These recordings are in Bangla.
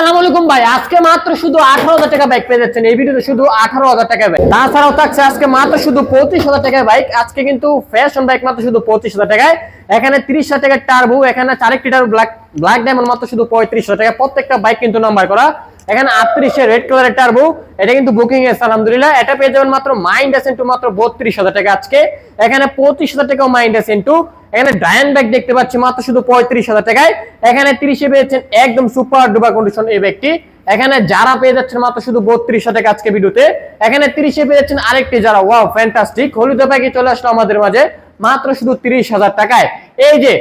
আসসালামু ভাই। আজকে মাত্র শুধু আঠারো হাজার টাকা বাইক পেয়ে যাচ্ছেন। এই ভিডিওতে শুধু আঠারো হাজার টাকা বাইক তাছাড়াও থাকছে আজকে মাত্র শুধু পঁচিশ হাজার টাকায় বাইক আজকে কিন্তু ফ্যাশন বাইক মাত্র শুধু পঁচিশ হাজার টাকায়। এখানে তিরিশ হাজার টাকার টার্বু এখানে চারেকটি টার্বু ব্ল্যাক ব্ল্যাক ডায়মন্ড মাত্র শুধু পঁয়ত্রিশ হাজার টাকা প্রত্যেকটা বাইক কিন্তু নাম্বার করা। এখানে আটত্রিশে রেড কালারের টার্বো এটা কিন্তু বুকিং এসে আলহামদুলিল্লাহ। এটা পেয়ে যাবেন মাত্র মাইন্ড এসেন্টু মাত্র বত্রিশ হাজার টাকা আজকে। এখানে পঁচিশ হাজার টাকাও মাইন্ড এসেন্টু এখানে ডায়ন ব্যাগ দেখতে পাচ্ছি, মাত্র শুধু পঁয়ত্রিশ হাজার টাকায়। এখানে তিরিশে পেয়েছেন একদম সুপার ডুবা কন্ডিশন এই ব্যক্তি এখানে যারা পেয়ে যাচ্ছেন মাত্র শুধু বত্রিশ হাজার আজকে ভিডিওতে। এখানে তিরিশে পেয়ে যাচ্ছেন আরেকটি যারা ওয়াও ফ্যান্টাস্টিক হলুদ ব্যাগে চলে আসলো আমাদের মাঝে, মাত্র শুধু তিরিশ হাজার টাকায়। এই যে,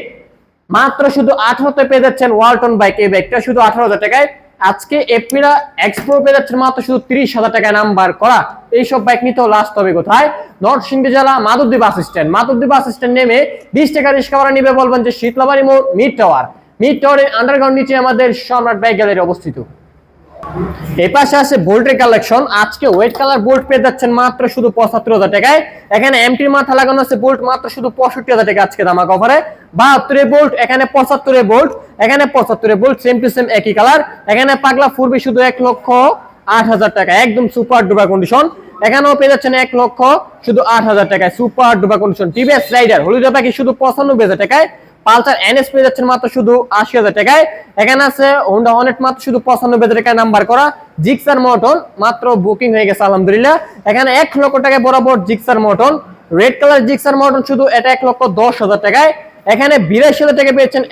মাত্র শুধু আঠারোতে পেয়ে যাচ্ছেন ওয়ালটন বাইক এই ব্যাগটা শুধু আঠারো হাজার টাকায়। আজকে এপিরা এক্সপ্রো পেয়ে মাত্র শুধু তিরিশ হাজার টাকায় নাম্বার করা। এইসব বাইক নিতেও লাস্ট হবে কোথায়? নরসিংদী জেলা, Madhabdi bus stand Madhabdi bus stand নেমে বিশ টাকা রিক্সা ভাড়া নিবে বলবেন যে শীতলাবাড়ি মোড় মিড টাওয়ার মিড টাওয়ারের আন্ডারগ্রাউন্ড নিচে আমাদের সম্রাট বাইক গ্যালারি অবস্থিত। এই আছে বোল্টের কালেকশন আজকে ওয়েট কালার বোল্ট পেয়ে যাচ্ছেন মাত্র শুধু পঁচাত্তর হাজার টাকায়। এখানে এমটির মাথা লাগানো আছে বোল্ট মাত্র শুধু পঁয়ষট্টি হাজার টাকা আজকে দামা কভারে বাহাত্তরে বোল্ট এখানে পঁচাত্তরে বোল্ট এখানে পঁচাত্তরে বোল্ট সেম টু সেম একই কালার এখানে পাগলা ফুরবি শুধু এক লক্ষ আট হাজার টাকা, একদম সুপার ডুবা কন্ডিশন এখানেও পেয়ে যাচ্ছেন এক লক্ষ শুধু আট হাজার টাকায়। সুপার ডুবা কন্ডিশন টিভিএস রাইডার হলুদ পাখি শুধু পঁচানব্বই হাজার টাকায়। পালসার এনএস পেয়ে মাত্র শুধু আশি হাজার টাকায়। এখানে আছে হোন্ডা হনেট মাত্র শুধু পঁচানব্বই হাজার টাকায় নাম্বার করা। জিক্সার মটন মাত্র বুকিং হয়ে গেছে, আলহামদুলিল্লাহ। এখানে এক লক্ষ টাকায় বরাবর জিক্সার মটন রেড কালার জিক্সার মটন শুধু এটা এক লক্ষ দশ হাজার টাকায়। এখানে বিরাশি হাজার টাকা পেয়েছেন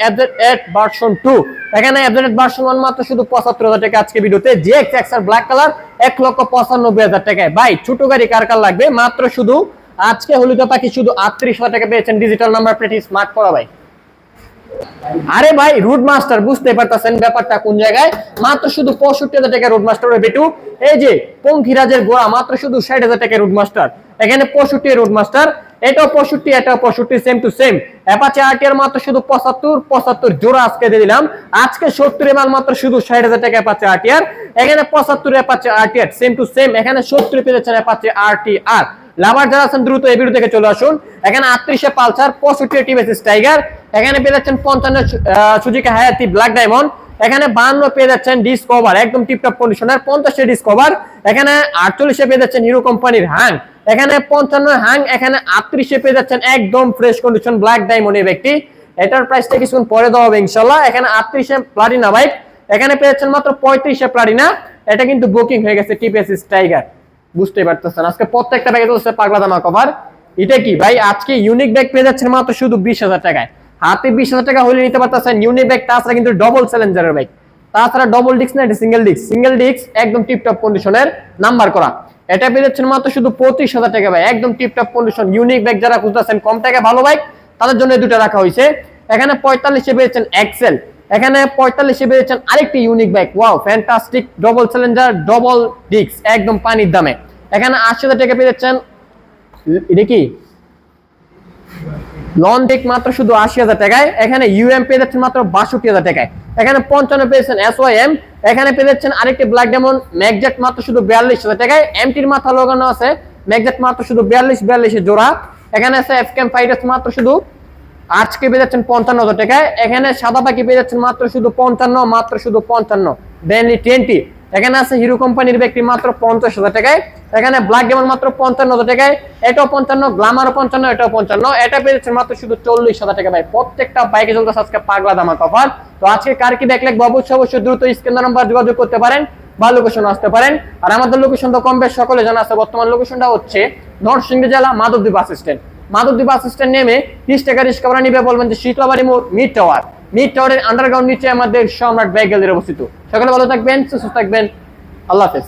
ভার্সন টু এখানে ভার্সন ওয়ান মাত্র শুধু পঁচাত্তর হাজার টাকা আজকে ভিডিওতে। জিএক্স এক্সার ব্ল্যাক কালার এক লক্ষ পঁচানব্বই হাজার টাকায়। ভাই, ছোট গাড়ি কার কার লাগবে? মাত্র শুধু আজকে হলুদ পাখি শুধু আটত্রিশ হাজার টাকা পেয়েছেন। ডিজিটাল নাম্বার প্লেট স্মার্ট করা ভাই। আরে ভাই রুট মাস্টার বুঝতে পারতেছেন ব্যাপারটা কোন জায়গায়? মাত্র শুধু পঁয়ষট্টি হাজার টাকা রুট মাস্টার বেটু। এই যে, পঙ্খিরাজের গোড়া, মাত্র শুধু ষাট হাজার টাকা রুট মাস্টার এখানে পঁয়ষট্টি রুট মাস্টার এটাও পঁয়ষট্টি এটাও পঁয়ষট্টি same to same Apache RTR মাত্র শুধু পঁচাত্তর পঁচাত্তর জোড়া আজকে দিয়ে দিলাম। আজকে সত্তর মাল মাত্র শুধু ষাট হাজার টাকা অ্যাপাচে আরটিআর এখানে পঁচাত্তর Apache RTR same to same এখানে সত্তর পেয়েছেন অ্যাপাচে আরটিআর লাভার যারা আছেন, দ্রুত এই ভিডিও থেকে চলে আসুন। এখানে আটত্রিশে পালসার পঁয়ষট্টি টিভিএস টাইগার এখানে পেয়ে যাচ্ছেন পঞ্চান্ন সুজিকা হায়াতি ব্ল্যাক ডায়মন্ড এখানে বান্ন পেয়ে যাচ্ছেন ডিসকভার একদম টিপটপ কন্ডিশনার পঞ্চাশে ডিসকভার এখানে আটচল্লিশে পেয়ে যাচ্ছেন হিরো কোম্পানির হ্যাং এখানে পঞ্চান্ন হ্যাং এখানে আটত্রিশে পেয়ে যাচ্ছেন একদম ফ্রেশ কন্ডিশন ব্ল্যাক ডায়মন্ড এই ব্যক্তি। এটার প্রাইসটা কিছুক্ষণ পরে দেওয়া হবে ইনশাল্লাহ এখানে আটত্রিশে প্লাটিনা বাইক এখানে পেয়ে যাচ্ছেন মাত্র পঁয়ত্রিশে প্লাটিনা এটা কিন্তু বুকিং হয়ে গেছে টিপিএস টাইগার বুঝতে পারতেছেন? আজকে প্রত্যেকটা ব্যাগে চলছে পাগলা দামা কভার এটা কি? ভাই, আজকে ইউনিক ব্যাগ পেয়ে যাচ্ছেন মাত্র শুধু বিশ হাজার টাকায়। হাতে বিশ হাজার টাকা হলে নিতে পারতেছেন ইউনিক ব্যাগ তাছাড়া কিন্তু ডবল চ্যালেঞ্জারের ব্যাগ তাছাড়া ডবল ডিস্ক না, এটা সিঙ্গেল ডিস্ক সিঙ্গেল ডিস্ক একদম টিপটপ কন্ডিশনের নাম্বার করা। এটা পেয়ে যাচ্ছেন মাত্র শুধু পঁচিশ হাজার টাকা ভাই একদম টিপটপ কন্ডিশন ইউনিক ব্যাগ যারা খুঁজতেছেন, কম টাকা ভালো বাইক তাদের জন্য দুটো রাখা হয়েছে। এখানে পঁয়তাল্লিশে পেয়েছেন এক্সেল এখানে পঁয়তাল্লিশে পেয়েছেন আরেকটি unique bag wow fantastic double challenger double disc একদম পানির দামে। এখানে আশি হাজার টাকা পেয়ে যাচ্ছেন, এটা কি? লন টেক মাত্র শুধু আশি হাজার টাকায়, এখানে ইউএম পেয়ে যাচ্ছেন মাত্র বাষট্টি হাজার টাকায়। এখানে পঞ্চান্ন পেয়েছেন এস এম এখানে পেয়ে যাচ্ছেন আরেকটি ব্ল্যাক ডেমন ম্যাকজেট মাত্র শুধু বিয়াল্লিশ হাজার টাকায়। এমটির মাথা লাগানো আছে ম্যাকজেট মাত্র শুধু বিয়াল্লিশ, বিয়াল্লিশের জোড়া। এখানে আছে এফ ক্যাম ফাইটার্স মাত্র শুধু আজকে পেয়ে যাচ্ছেন পঞ্চান্ন হাজার টাকায়। এখানে সাদা পাখি পেয়ে যাচ্ছেন মাত্র শুধু পঞ্চান্ন, মাত্র শুধু পঞ্চান্ন। বেনলি টোয়েন্টি এখানে আছে হিরো কোম্পানির ব্যক্তি মাত্র পঞ্চাশ হাজার টাকায়। এখানে ব্ল্যাক ডেমন মাত্র পঞ্চান্ন হাজার টাকায়। এটাও পঞ্চান্ন গ্লামারও পঞ্চান্ন, এটাও পঞ্চান্ন। এটা পেয়েছে মাত্র শুধু চল্লিশ হাজার টাকা ভাই, প্রত্যেকটা বাইকে চলতেছে আজকে পাগলা দামা কভার তো আজকে কার কি লাগবে? অবশ্যই অবশ্যই দ্রুত স্ক্রিন নাম্বার যোগাযোগ করতে পারেন বা লোকেশন আসতে পারেন। আর আমাদের লোকেশন তো কম বেশ সকলে জানা আছে। বর্তমান লোকেশনটা হচ্ছে নরসিংদী জেলা Madhabdi bus stand. Madhabdi bus stand নেমে তিরিশ টাকা রিক্সা ভাড়া নিবে বলবেন যে শীতলাবাড়ি মোড় মিড টাওয়ার মিড টাওয়ারের আন্ডারগ্রাউন্ড নিচে আমাদের সম্রাট ব্যাগ গ্যালারি অবস্থিত। সকালে ভালো থাকবেন, সুস্থ থাকবেন। আল্লাহ হাফেজ।